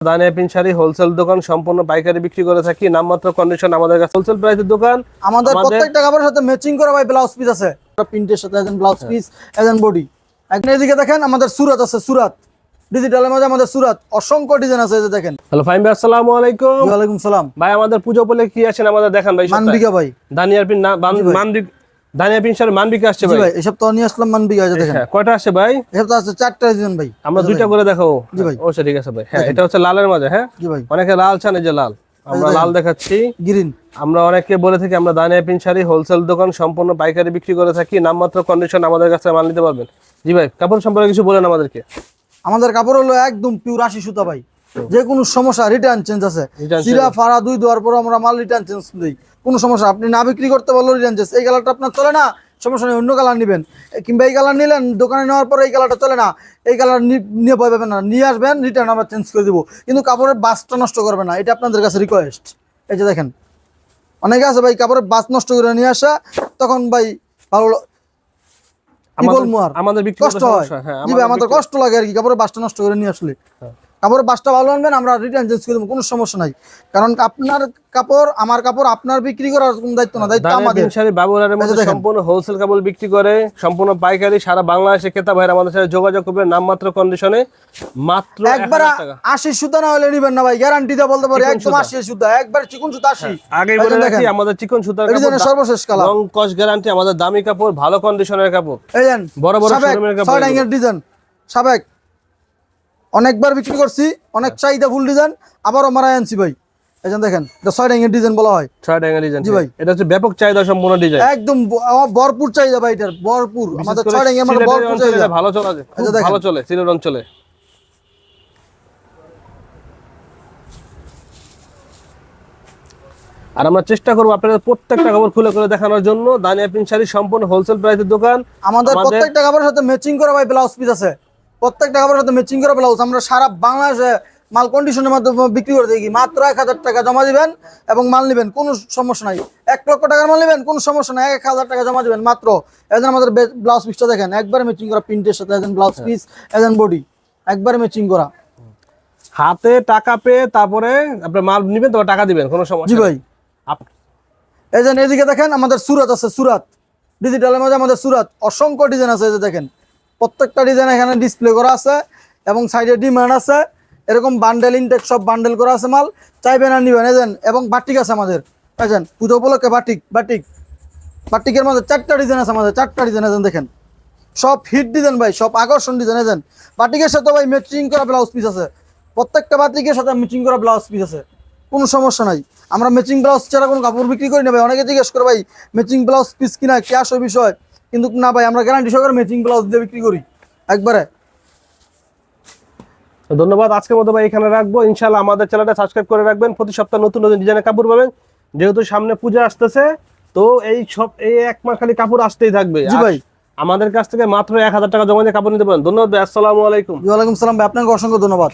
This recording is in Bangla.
দানিয়া পিন শাড়ি হোলসেল দোকান সম্পূর্ণ পাইকারি বিক্রি করে থাকি। নামমাত্র কন্ডিশন আমাদের কাছে। হোলসেল প্রাইসের দোকান আমাদের আমাদের- প্রত্যেকটা কাপড়ের সাথে ম্যাচিং করা ভাই ব্লাউজ পিস আছে। প্রিন্টের সাথে একজন ব্লাউজ পিস একজন বডি এখন এদিকে দেখেন আমাদের সুরাত আছে সুরাত। ডিজিটালের মধ্যে আমাদের সুরাত। অসংখ্য ডিজাইন আছে যে দেখেন। হ্যালো ফাইম ভাই আসসালামু আলাইকুম। ওয়ালাইকুম সালাম। ভাই আমাদের পুজো বলে কি আছেন আমাদের দেখান ভাই মানবিকা ভাই। দানিয়ার পিন মানবিক দানিয়া পিন শাড়ি মানবিকে আসছে ভাই। ভাই এসব তো নিয়ে আসলাম মানবিকা এই দেখেন হ্যাঁ কয়টা আসছে ভাই? এসব তো আছে চারটা ডিজাইন ভাই। আমরা দুইটা করে দেখাবো। জি ভাই। ও ঠিক আছে ভাই। হ্যাঁ এটা হচ্ছে লালের মাঝে হ্যাঁ? জি ভাই। অনেকে লাল চান এই যে লাল। আমরা লাল দেখাচ্ছি। গ্রিন। আমরা অনেকে বলে থাকি আমরা দানিয়া পিন হোলসেল দোকান সম্পূর্ণ পাইকারি বিক্রি করে থাকি নামমাত্র কন্ডিশন আমাদের কাছে মাল নিতে পারবেন। জি ভাই কাপড় সম্পর্কে কিছু বলেন আমাদেরকে। আমাদের কাপড় হলো একদম পিওর আশি সুতা ভাই। যে কোনো সমস্যা রিটার্ন চেঞ্জ আছে। সিরা ফাড়া দুই দেওয়ার পর আমরা মাল রিটার্ন চেঞ্জ দিই। কোনো সমস্যা আপনি না বিক্রি করতে রিটার্ন চেঞ্জ এই কালারটা আপনার চলে না? সমস্যা নেই অন্য কালার নেবেন। কিংবা এই কালার নিলেন দোকানে নেওয়ার পর এই কালারটা চলে না। এই কালার নিয়ে ভয় পাবেন না। নিয়ে আসবেন রিটার্ন আমরা চেঞ্জ করে দিব। কিন্তু কাপড়ের বাসটা নষ্ট করবে না। এটা আপনাদের কাছে রিকোয়েস্ট এই যে দেখেন অনেকে আছে ভাই কাপড়ের বাস নষ্ট করে নিয়ে আসা তখন ভাই ভালো আমাদের- কষ্ট হয়। হ্যাঁ। আমাদের কষ্ট লাগে আর কি কাপড়ের বাসটা নষ্ট করে নিয়ে আসলে। কাপড়ের বাসটা ভালো আনবেন আমরা রিটার্ন চেঞ্জ করে দেবো কোনো সমস্যা নাই। কারণ আপনার কাপড় আমার কাপড় আপনার বিক্রি করার কোনো দায়িত্ব না দায়িত্ব আমাদের। শাড়ি বাবুরারের মধ্যে সম্পূর্ণ হোলসেল কাপড় বিক্রি করে সম্পূর্ণ পাইকারি সারা বাংলাদেশে ক্রেতা ভাইরা আমাদের সাথে যোগাযোগ করবে নামমাত্র কন্ডিশনে মাত্র একবার 1000 আশি সুতা না হলে নিবেন না ভাই গ্যারান্টি দিয়ে বলতে পারি একদম সুতা। আশি সুতা একবার চিকুন সুতা আশি। আগে বলে রাখি আমাদের চিকন সুতার কাপড় সর্বশেষ কালার। রং কস গ্যারান্টি আমাদের দামি কাপড় ভালো কন্ডিশনের কাপড়। এই দেন বড় বড় শোরুমের কাপড়। ডিজাইন সাবেক। অনেকবার বিক্রি করছি অনেক চাহিদা ফুল ডিজাইন আবারও মারাই আনছি ভাই। এই দেখেন এটা ছয় ডাইংয়ের ডিজাইন বলা হয়। ছয় টাকা ডিজাইন জি ভাই। এটা হচ্ছে ব্যাপক চাহিদা সম্পূর্ণ ডিজাইন একদম ভরপুর চাহিদা ভাই এটার ভরপুর। আমাদের ছয় ডাইংয়ের মানে ভরপুর চাহিদা। ভালো চলে খুব আচ্ছা, দেখেন। ভালো চলে সিলেট অঞ্চলে। আর আমরা চেষ্টা করব আপনাদের প্রত্যেকটা খবর খুলে করে দেখানোর জন্য। দানিয়া পিন শাড়ি সম্পূর্ণ হোলসেল প্রাইসের দোকান। আমাদের আমাদের- প্রত্যেকটা কাপড়ের সাথে ম্যাচিং করা ভাই ব্লাউজ পিস আছে। প্রত্যেকটা কাপড়ের সাথে ম্যাচিং করা ব্লাউজ আমরা সারা বাংলাদেশে মাল কন্ডিশনের মাধ্যমে বিক্রি করে দিই মাত্র এক হাজার টাকা জমা দিবেন এবং মাল নেবেন কোনো সমস্যা নাই। এক লক্ষ টাকার মাল নেবেন কোনো সমস্যা নাই। এক হাজার টাকা জমা দিবেন মাত্র। এজন আমাদের ব্লাউজ পিসটা দেখেন একবার ম্যাচিং করা প্রিন্টের সাথে এজন ব্লাউজ পিস এজন বডি একবার ম্যাচিং করা। হাতে টাকা পেয়ে তারপরে আপনার মাল নিবেন তোমার টাকা দিবেন কোনো জি সমস্যা নেই। ভাই। এজন এদিকে দেখেন আমাদের সুরাত আছে সুরাত। ডিজিটালের মধ্যে আমাদের সুরাত। অসংখ্য ডিজাইন আছে এই যে দেখেন। প্রত্যেকটা ডিজাইন এখানে ডিসপ্লে করা আছে এবং সাইডে ডিমান্ড আছে। এরকম বান্ডেল ইনটেক সব বান্ডেল করা আছে মাল। চাইবেন আর নিবেন এজেন এবং বাটিক আছে আমাদের। এজেন পুজো উপলক্ষে বাটিক বাটিক বাটিকের মধ্যে চারটা ডিজাইন আছে আমাদের, চারটা ডিজাইন এজেন দেখেন। সব হিট ডিজাইন ভাই, সব আকর্ষণ ডিজাইন এজেন বাটিকের সাথে ভাই ম্যাচিং করা ব্লাউজ পিস আছে। প্রত্যেকটা বাটিকের সাথে ম্যাচিং করা ব্লাউজ পিস আছে। কোনো সমস্যা নাই। আমরা ম্যাচিং ব্লাউজ ছাড়া কোনো কাপড় বিক্রি করি না ভাই। অনেকে জিজ্ঞেস করে ভাই ম্যাচিং ব্লাউজ পিস কিনা ক্যাশ ওই বিষয়? কিন্তু না ভাই আমরা গ্যারান্টি সহকারে ম্যাচিং ব্লাউজ দিয়ে বিক্রি করি একবারে। ধন্যবাদ আজকের মতো ভাই এখানে রাখব। ইনশাল্লাহ আমাদের চ্যানেলটা সাবস্ক্রাইব করে রাখবেন। প্রতি সপ্তাহে নতুন নতুন ডিজাইনের কাপড় পাবেন। যেহেতু সামনে পূজা আসতেছে তো এই সব এই এক মাস খালি কাপড় আসতেই থাকবে। জি ভাই। আমাদের কাছ থেকে মাত্র এক হাজার টাকা জমা দিয়ে কাপড় নিতে পারেন। ধন্যবাদ আসসালামু আলাইকুম। ওয়ালাইকুম সালাম ভাই আপনাকে অসংখ্য ধন্যবাদ।